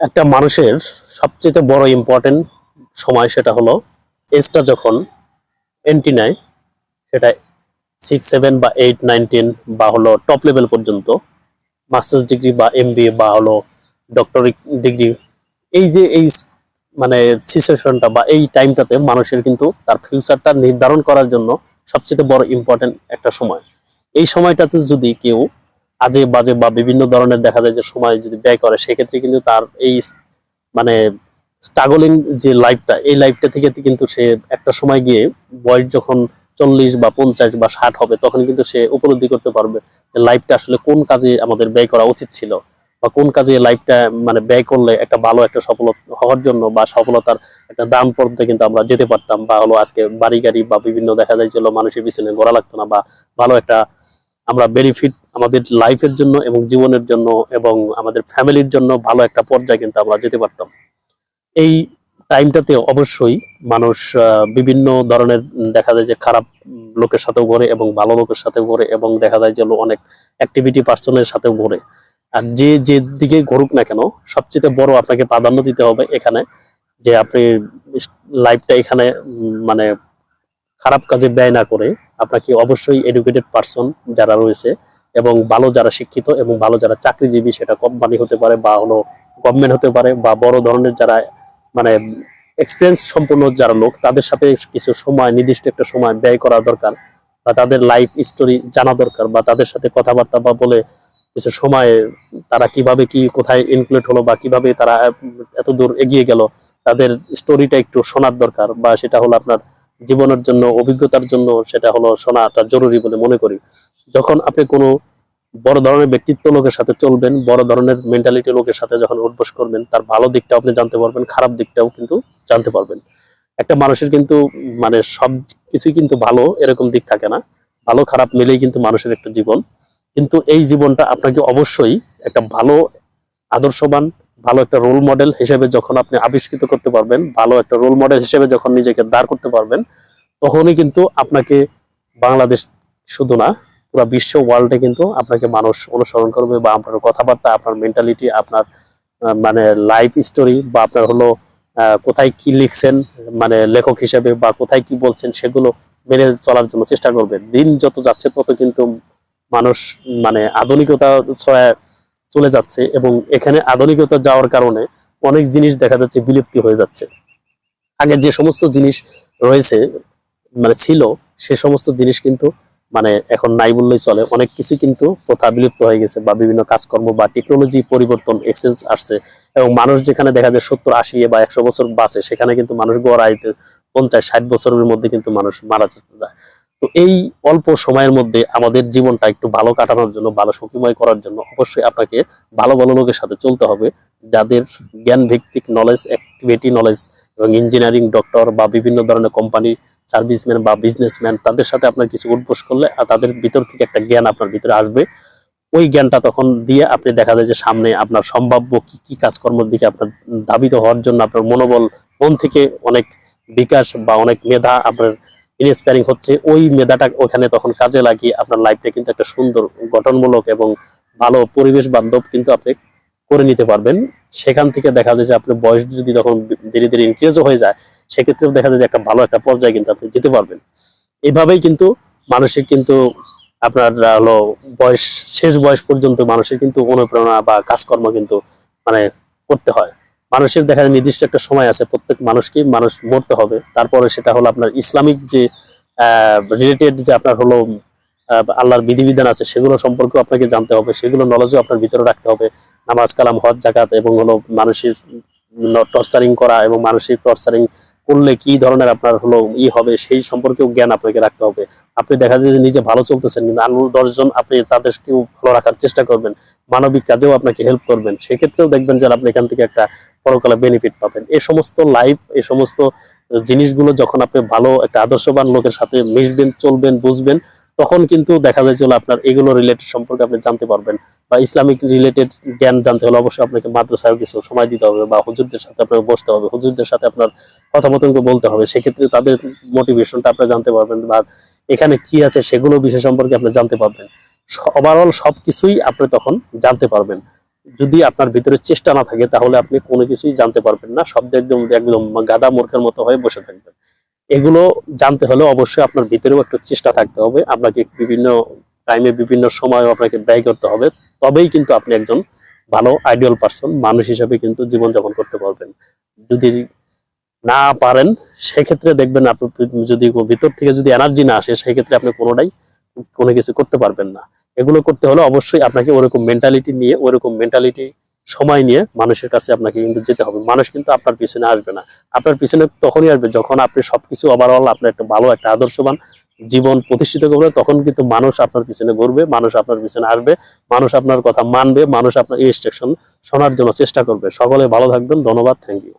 একটা মানুষের সবচেয়ে বড় ইম্পর্টেন্ট সময় সেটা হলো এজটা যখন এন্ট্রি নেয় সেটা সিক্স সেভেন বা এইট নাইন টেন বা হলো টপ লেভেল পর্যন্ত মাস্টার্স ডিগ্রি বা এম বা হলো ডক্টরিক ডিগ্রি এই যে এই মানে সিচুয়েশনটা বা এই টাইমটাতে মানুষের কিন্তু তার ফিউচারটা নির্ধারণ করার জন্য সবচেয়ে বড় ইম্পর্টেন্ট একটা সময়। এই সময়টাতে যদি কেউ আজে বাজে বা বিভিন্ন ধরনের দেখা যায় যে সময় যদি ব্যয় করে, সেক্ষেত্রে কিন্তু তার এই মানে স্ট্রাগলিং যে লাইফটা এই লাইফটা থেকে কিন্তু সে একটা সময় গিয়ে বয়স যখন চল্লিশ বা পঞ্চাশ বা ষাট হবে, তখন কিন্তু সে উপলব্ধি করতে পারবে যে লাইফটা আসলে কোন কাজে আমাদের ব্যয় করা উচিত ছিল বা কোন কাজে লাইফটা মানে ব্যয় করলে একটা ভালো একটা সফলতা হওয়ার জন্য বা সফলতার একটা দাম পড়তে কিন্তু আমরা যেতে পারতাম বা হলো আজকে বাড়ি গাড়ি বা বিভিন্ন দেখা যাচ্ছিল মানুষের পিছনে গড়া লাগতো না বা ভালো একটা আমরা বেনিফিট আমাদের লাইফের জন্য এবং জীবনের জন্য এবং আমাদের ফ্যামিলির জন্য ভালো একটা পর্যায়ে কিন্তু আমরা যেতে পারতাম। এই টাইমটাতে অবশ্যই মানুষ বিভিন্ন ধরনের দেখা যায় যে খারাপ লোকের সাথেও ঘোরে এবং ভালো লোকের সাথেও ঘোরে এবং দেখা যায় যে অনেক অ্যাক্টিভিটি পার্সনের সাথেও ঘোরে। আর যে যে দিকে ঘুরুক না কেন, সবচেয়ে বড় আপনাকে প্রাধান্য দিতে হবে এখানে যে আপনি লাইফটা এখানে মানে খারাপ কাজে ব্যয় না করে আপনাকে অবশ্যই এডুকেটেড পার্সন যারা রয়েছে এবং ভালো যারা শিক্ষিত এবং ভালো যারা চাকরিজীবী, সেটা কোম্পানি হতে পারে বা হলো গভর্নমেন্ট হতে পারে বা বড় ধরনের যারা মানে এক্সপিরিয়েন্স সম্পন্ন যারা লোক, তাদের সাথে কিছু সময়, নির্দিষ্ট একটা সময় ব্যয় করা দরকার বা তাদের লাইফ স্টোরি জানা দরকার বা তাদের সাথে কথাবার্তা বা বলে কিছু সময় তারা কীভাবে কি, কোথায় ইনক্লুড হলো বা কীভাবে তারা এত দূর এগিয়ে গেল, তাদের স্টোরিটা একটু শোনার দরকার বা সেটা হলো আপনার জীবনের জন্য, অভিজ্ঞতার জন্য, সেটা হলো শোনাটা জরুরি বলে মনে করি। যখন আপনি কোনো বড় ধরনের ব্যক্তিত্ব লোকের সাথে চলবেন, বড় ধরনের মেন্টালিটি লোকের সাথে যখন উঠবোস করবেন, তার ভালো দিকটাও আপনি জানতে পারবেন, খারাপ দিকটাও কিন্তু জানতে পারবেন। একটা মানুষের কিন্তু মানে সব কিছুই কিন্তু ভালো এরকম দিক থাকে না। ভালো, খারাপ মিলেই কিন্তু মানুষের একটা জীবন। কিন্তু এই জীবনটা আপনাকে অবশ্যই একটা ভালো, আদর্শবান, ভালো একটা রোল মডেল হিসেবে যখন আপনি আবিষ্কৃত করতে পারবেন, ভালো একটা রোল মডেল হিসেবে যখন নিজেকে দাঁড় করতে পারবেন, তখনই কিন্তু আপনাকে বাংলাদেশ শুধু না পুরো বিশ্ব ওয়ার্ল্ডে কিন্তু আপনাকে মানুষ অনুসরণ করবে বা আপনার কথাবার্তা, আপনার মেন্টালিটি আপনার মানে লাইফ স্টোরি বা আপনার হলো কোথায় কি লিখছেন মানে লেখক হিসেবে বা কোথায় কি বলছেন সেগুলো মেনে চলার জন্য চেষ্টা করবে দিন যত যাচ্ছে তত কিন্তু মানুষ মানে আধুনিকতা ছয় চলে যাচ্ছে এবং এখানে আধুনিকতা যাওয়ার কারণে অনেক জিনিস দেখা যাচ্ছে বিলুপ্তি হয়ে যাচ্ছে। আগে যে সমস্ত জিনিস রয়েছে মানে ছিল, সে সমস্ত জিনিস কিন্তু মানে এখন নাই বললেই চলে। অনেক কিছু কিন্তু প্রথা বিলুপ্ত হয়ে গেছে বা বিভিন্ন কাজকর্ম বা টেকনোলজি পরিবর্তন এক্সচেঞ্জ আসছে এবং মানুষ যেখানে দেখা যায় সত্তর, আশি বা একশো বছর বাঁচে, সেখানে কিন্তু মানুষ গড়াইতে পঞ্চাশ, ষাট বছরের মধ্যে কিন্তু মানুষ মারা যায়। তো এই অল্প সময়ের মধ্যে আমাদের জীবনটা একটু ভালো কাটানোর জন্য, ভালো সুখীময় করার জন্য অবশ্যই আপনাকে ভালো ভালো লোকের সাথে চলতে হবে। যাদের জ্ঞান ভিত্তিক নলেজ অ্যাক্টিভিটি নলেজ এবং ইঞ্জিনিয়ারিং ডক্টর বা বিভিন্ন ধরনের কোম্পানি সার্ভিসম্যান বা বিজনেসম্যান তাদের সাথে আপনার কিছু উদ্বোস করলে আর তাদের ভিতর থেকে একটা জ্ঞান আপনার ভিতরে আসবে। ওই জ্ঞানটা তখন দিয়ে আপনি দেখা যায় যে সামনে আপনার সম্ভাব্য কি কি কাজকর্মের দিকে আপনার ধাবিত হওয়ার জন্য আপনার মনোবল, মন থেকে অনেক বিকাশ বা অনেক মেধা আপনার ইন্সপায়ারিং হচ্ছে। ওই মেধাটা ওখানে তখন কাজে লাগিয়ে আপনার লাইফটা কিন্তু একটা সুন্দর, গঠনমূলক এবং ভালো পরিবেশ বান্ধব কিন্তু আপনি করে নিতে পারবেন। সেখান থেকে দেখা যায় যে আপনার বয়স যদি তখন ধীরে ধীরে ইনক্রিজও হয়ে যায়, সেক্ষেত্রেও দেখা যায় যে একটা ভালো একটা পর্যায়ে কিন্তু আপনি যেতে পারবেন। এভাবেই কিন্তু মানুষের কিন্তু আপনার হলো বয়স, শেষ বয়স পর্যন্ত মানুষের কিন্তু অনুপ্রেরণা বা কাজকর্ম কিন্তু মানে করতে হয়। মানুষের দেখা যায় নির্দিষ্ট একটা সময় আছে, প্রত্যেক মানুষকে মানুষ মরতে হবে। তারপরে সেটা হলো আপনার ইসলামিক যে রিলেটেড যে আপনার হলো আল্লাহর বিধিবিধান আছে, সেগুলো সম্পর্কেও আপনাকে জানতে হবে, সেগুলো নলেজও আপনার ভিতরে রাখতে হবে। নামাজ, কালাম, হজ জাকাত এবং হলো মানুষের টর্চারিং করা এবং মানসিক টর্চারিং করলে কি ধরনের আপনার হলো ই হবে, সেই সম্পর্কেও জ্ঞান আপনাকে রাখতে হবে। আপনি দেখা যায় যে নিজে ভালো চলতেছেন, কিন্তু আরও দশজন আপনি তাদেরকেও ভালো রাখার চেষ্টা করবেন, মানবিক কাজেও আপনাকে হেল্প করবেন। সেক্ষেত্রেও দেখবেন যে আপনি এখান থেকে একটা পরকালে বেনিফিট পাবেন। এই সমস্ত লাইফ এই সমস্ত জিনিসগুলো যখন আপনি ভালো একটা আদর্শবান লোকের সাথে মিশবেন, চলবেন, বুঝবেন তখন কিন্তু দেখা যায় যে আপনার এগুলো রিলেটেড সম্পর্কে আপনি জানতে পারবেন বা ইসলামিক রিলেটেড জ্ঞান জানতে হলে অবশ্যই আপনাকে মাদ্রাসায় কিছু সময় দিতে হবে বা হুজুরদের সাথে আপনাকে বসতে হবে, হুজুরদের সাথে আপনার কথোপকথনকে বলতে হবে। সেক্ষেত্রে তাদের মোটিভেশনটা আপনি জানতে পারবেন বা এখানে কি আছে সেগুলো বিষয় সম্পর্কে আপনি জানতে পারবেন। ওভারঅল সবকিছুই আপনি তখন জানতে পারবেন। যদি আপনার ভিতরে চেষ্টা না থাকে তাহলে আপনি কোনো কিছুই জানতে পারবেন না। শব্দ একদম একদম গাদা মূর্খের মতো হয়ে বসে থাকবেন। এগুলো জানতে হলে অবশ্যই আপনার ভিতরেও একটু চেষ্টা থাকতে হবে। আপনাকে বিভিন্ন টাইমে বিভিন্ন সময় আপনাকে ব্যয় করতে হবে। তবেই কিন্তু আপনি একজন ভালো আইডিয়াল পার্সন মানুষ হিসেবে কিন্তু জীবনযাপন করতে পারবেন। যদি না পারেন, সেক্ষেত্রে দেখবেন আপনি যদি ভিতর থেকে যদি এনার্জি না আসে, সেক্ষেত্রে আপনি কোনোটাই কোনো কিছু করতে পারবেন না। এগুলো করতে হলে অবশ্যই আপনাকে ওরকম মেন্টালিটি নিয়ে, ওরকম মেন্টালিটি সময় নিয়ে মানুষের কাছে আপনাকে কিন্তু যেতে হবে। মানুষ কিন্তু আপনার পিছনে আসবে না। আপনার পিছনে তখনই আসবে যখন আপনি সবকিছু ওভারঅল আপনার একটা ভালো, একটা আদর্শবান জীবন প্রতিষ্ঠিত করবে, তখন কিন্তু মানুষ আপনার পিছনে ঘুরবে, মানুষ আপনার পিছনে আসবে, মানুষ আপনার কথা মানবে, মানুষ আপনার ইনস্ট্রাকশন শোনার জন্য চেষ্টা করবে। সকলে ভালো থাকবেন, ধন্যবাদ থ্যাংক ইউ